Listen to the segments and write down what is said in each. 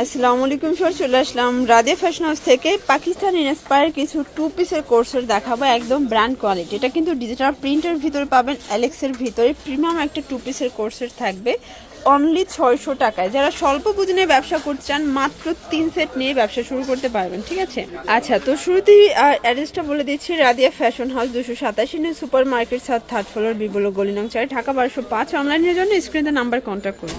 আসসালামু আলাইকুম সর চলে আসলাম রাধে ফ্যাশন হাউস থেকে। পাকিস্তান ইন্সপায়ার কিছু টু পিসের কোর্সের দেখাবো, একদম ব্র্যান্ড কোয়ালিটি এটা কিন্তু ডিজিটাল প্রিন্টের ভিতরে পাবেন অ্যালেক্সের ভিতরে। প্রিমিয়াম একটা টু পিসের কোর্সের থাকবে। অনলি ছয়শো টাকায়। যারা স্বল্প পুঁজি নিয়ে ব্যবসা করতে চান, মাত্র তিন সেট নিয়ে ব্যবসা শুরু করতে পারবেন, ঠিক আছে? আচ্ছা তো শুরুতেই অ্যাড্রেসটা বলে দিচ্ছি, রাদিয়া ফ্যাশন হাউস দুশো সাতাশি নিয়ে সুপার মার্কেট সাত থার্ড ফ্লোর, বিবল গলিনং চাই ঢাকা বারোশো পাঁচ অনলাইনের জন্য স্ক্রিনে নাম্বার কন্ট্যাক্ট করুন।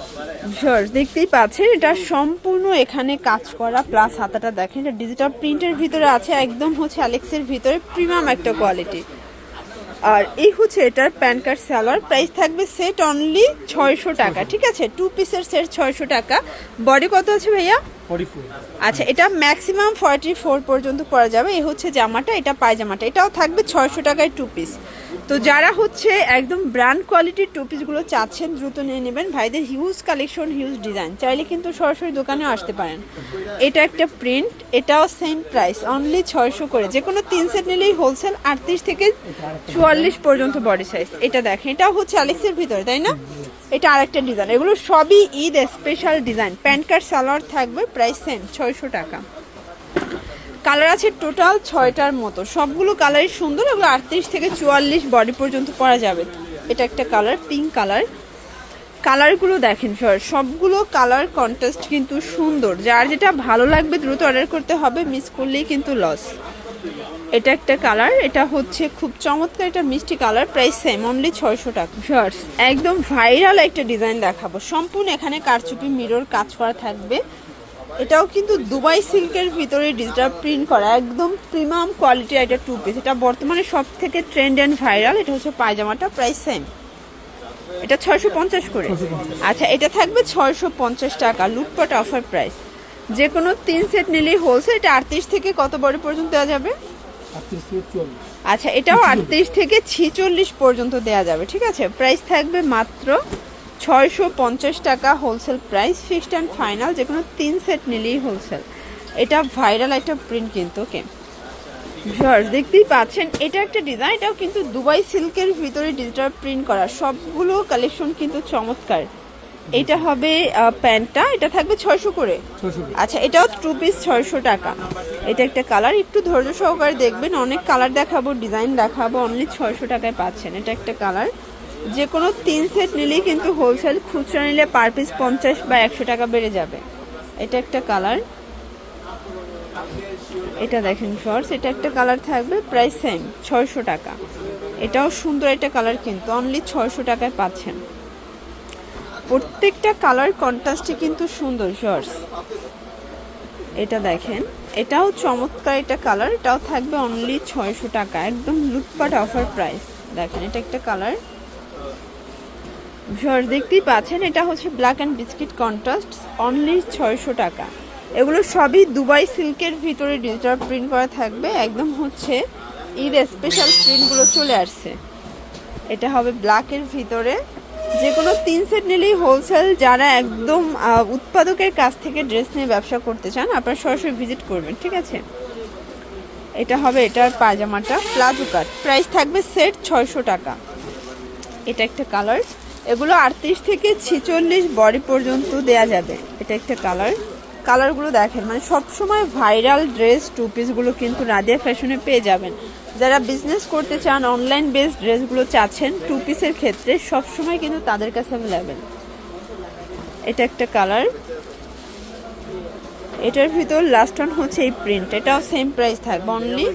ভিউয়ার্স দেখতেই পাচ্ছেন, এটা সম্পূর্ণ এখানে কাজ করা প্লাস হাতাটা দেখেন, এটা ডিজিটাল প্রিন্টের ভিতরে আছে, একদম হচ্ছে অ্যালেক্সের ভিতরে প্রিমিয়াম একটা কোয়ালিটি আর এই হচ্ছে এটার প্যান কার্ড স্যালোয়ার প্রাইস থাকবে সেট অনলি ছয়শো টাকা, ঠিক আছে? টু পিসের সেট ছয়শো টাকা। বডি কত আছে ভাইয়া? আচ্ছা এটা ম্যাক্সিমাম ফর্টি ফোর পর্যন্ত পরা যাবে। এই হচ্ছে জামাটা, এটা পায়জামাটা। এটাও থাকবে ছয়শো টাকায় টু পিস তো যারা হচ্ছে একদম ব্র্যান্ড কোয়ালিটির টু পিসগুলো চাচ্ছেন, দ্রুত নিয়ে নেবেন। ভাইদের হিউজ কালেকশন হিউজ ডিজাইন চাইলে কিন্তু সরাসরি দোকানেও আসতে পারেন। এটা একটা প্রিন্ট এটাও সেম প্রাইস অনলি ছয়শো করে। যে কোনো তিন সেট নিলেই হোলসেল আটত্রিশ থেকে চুয়াল্লিশ পর্যন্ত বডি সাইজ এটা দেখেন, এটাও হচ্ছে অ্যালেক্সের ভিতরে, তাই না? এটা আরেকটা ডিজাইন এগুলো সবই Eid special design pant cut salwar থাকবে প্রাইস সেম ছয়শো টাকা। কালার আছে টোটাল ছয়টার মতো। সবগুলো কালারই সুন্দর, এগুলো আটত্রিশ থেকে চুয়াল্লিশ বডি পর্যন্ত পরা যাবে। এটা একটা কালার পিঙ্ক কালার কালারগুলো দেখেন স্যার সবগুলো কালার কন্টেস্ট কিন্তু সুন্দর। যার যেটা ভালো লাগবে দ্রুত অর্ডার করতে হবে মিস করলেই কিন্তু লস এটা একটা কালার এটা হচ্ছে খুব চমৎকার একটা মিষ্টি কালার প্রাইস সেম অনলি ছয়শো টাকা। শার্টস একদম ভাইরাল একটা ডিজাইন দেখাবো। সম্পূর্ণ এখানে কারচুপি মিরর কাজ করা থাকবে। এটাও কিন্তু দুবাই সিল্কের ভিতরে ডিজিটাল প্রিন্ট করা একদম প্রিমিয়াম কোয়ালিটির একটা টু পিস এটা বর্তমানে সব থেকে ট্রেন্ড অ্যান্ড ভাইরাল এটা হচ্ছে পায়জামাটা প্রাইস সেম এটা ছয়শো পঞ্চাশ করে। আচ্ছা এটা থাকবে ছয়শো পঞ্চাশ টাকা লুটপাট অফার প্রাইস যে কোনো তিন সেট নিলেই হোলসেল এটা আটত্রিশ থেকে কত বড় পর্যন্ত দেওয়া যাবে? আচ্ছা এটাও আটত্রিশ থেকে ছিচল্লিশ পর্যন্ত দেওয়া যাবে ঠিক আছে? প্রাইস থাকবে মাত্র ছয়শো পঞ্চাশ টাকা wholesale price fixed and final যে কোনো তিন সেট নিলেই হোলসেল এটা ভাইরাল একটা প্রিন্ট কিন্তু ওকে ভিউয়ার্স দেখতেই পাচ্ছেন এটা একটা ডিজাইন এটাও কিন্তু দুবাই সিল্কের ভিতরে ডিজিটাল প্রিন্ট করা। সবগুলো কালেকশন কিন্তু চমৎকার। এটা হবে প্যান্টটা এটা থাকবে ছয়শো করে। আচ্ছা এটাও টু পিস ছয়শো টাকা। এটা একটা কালার একটু ধৈর্য সহকারে দেখবেন অনেক কালার দেখাবো ডিজাইন দেখাবো অনলি ছয়শো টাকায় পাচ্ছেন। এটা একটা কালার যে কোনো তিন সেট নিলেই কিন্তু হোলসেল খুচরা নিলে পার পিস পঞ্চাশ বা একশো টাকা বেড়ে যাবে। এটা একটা কালার এটা দেখেন শর্টস এটা একটা কালার থাকবে প্রাইস সেম ছয়শো টাকা। এটাও সুন্দর একটা কালার কিন্তু অনলি ছয়শো টাকায় পাচ্ছেন। প্রত্যেকটা কালার কন্ট্রাস্টই কিন্তু সুন্দর শর্টস এটা দেখেন, এটাও চমৎকার এটা কালার এটাও থাকবে অনলি ছয়শো টাকা, একদম লুটপাট অফার প্রাইস দেখেন, এটা একটা কালার শর্টস দেখতেই পাচ্ছেন, এটা হচ্ছে black and biscuit contrast only ছয়শো টাকা। এগুলো সবই দুবাই সিল্কের ভিতরে ডিজিটাল প্রিন্ট করা থাকবে, একদম হচ্ছে ঈদ স্পেশাল প্রিন্টগুলো চলে আসছে। এটা হবে ব্ল্যাকের ভিতরে। যে কোনো তিন সেট নিলেই হোলসেল যারা একদম উৎপাদকের কাছ থেকে ড্রেস নিয়ে ব্যবসা করতে চান, আপনারা সরাসরি ভিজিট করবেন, ঠিক আছে? এটা হবে এটার পায়জামাটা প্লাজো কাট প্রাইস থাকবে সেট ছয়শো টাকা। এটা একটা কালার এগুলো আটত্রিশ থেকে ছেচল্লিশ বডি পর্যন্ত দেয়া যাবে। এটা একটা কালার কালারগুলো দেখেন। মানে সবসময় ভাইরাল ড্রেস টু পিসগুলো কিন্তু রাদিয়া ফ্যাশনে পেয়ে যাবেন। যারা বিজনেস করতে চান অনলাইন বেসড ড্রেসগুলো চাচ্ছেন টু পিসের ক্ষেত্রে সবসময় কিন্তু তাদের কাছে অ্যাভেলেবেল এটা একটা কালার। এটার ভিতর লাস্ট ওয়ান হচ্ছে এই প্রিন্ট এটাও সেম প্রাইস থাকবে অনলি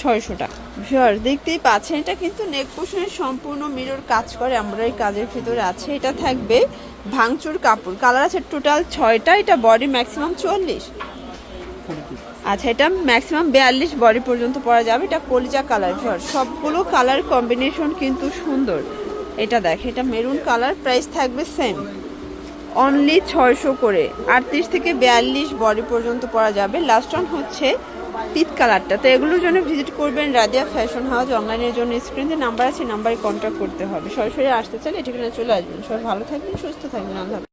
ছয়শো টাকা। শিওর দেখতেই পাচ্ছেন, এটা কিন্তু নেক পোষণের সম্পূর্ণ মিরর কাজ করে, আমরা এই কাজের ভিতরে আছে। এটা থাকবে ভাঙচুর কাপড়। কালার আছে টোটাল ছয়টা, এটা বডি ম্যাক্সিমাম চুয়াল্লিশ আচ্ছা এটা ম্যাক্সিমাম বিয়াল্লিশ বডি পর্যন্ত পরা যাবে। এটা কলিজা কালার শিওর সবগুলো কালার কম্বিনেশন কিন্তু সুন্দর। এটা দেখে এটা মেরুন কালার প্রাইস থাকবে সেম অনলি ছয়শো করে। আটত্রিশ থেকে বিয়াল্লিশ বডি পর্যন্ত পরা যাবে। লাস্ট ওয়ান হচ্ছে পিত কালারটা। তো এগুলোর জন্য ভিজিট করবেন রাদিয়া ফ্যাশন হাউস অনলাইনের জন্য। স্ক্রিনে নাম্বার আছে নাম্বারে কন্ট্যাক্ট করতে হবে। সরাসরি আসতে চাইলে ঠিকানা চলে আসবেন। সবাই ভালো থাকবেন, সুস্থ থাকবেন।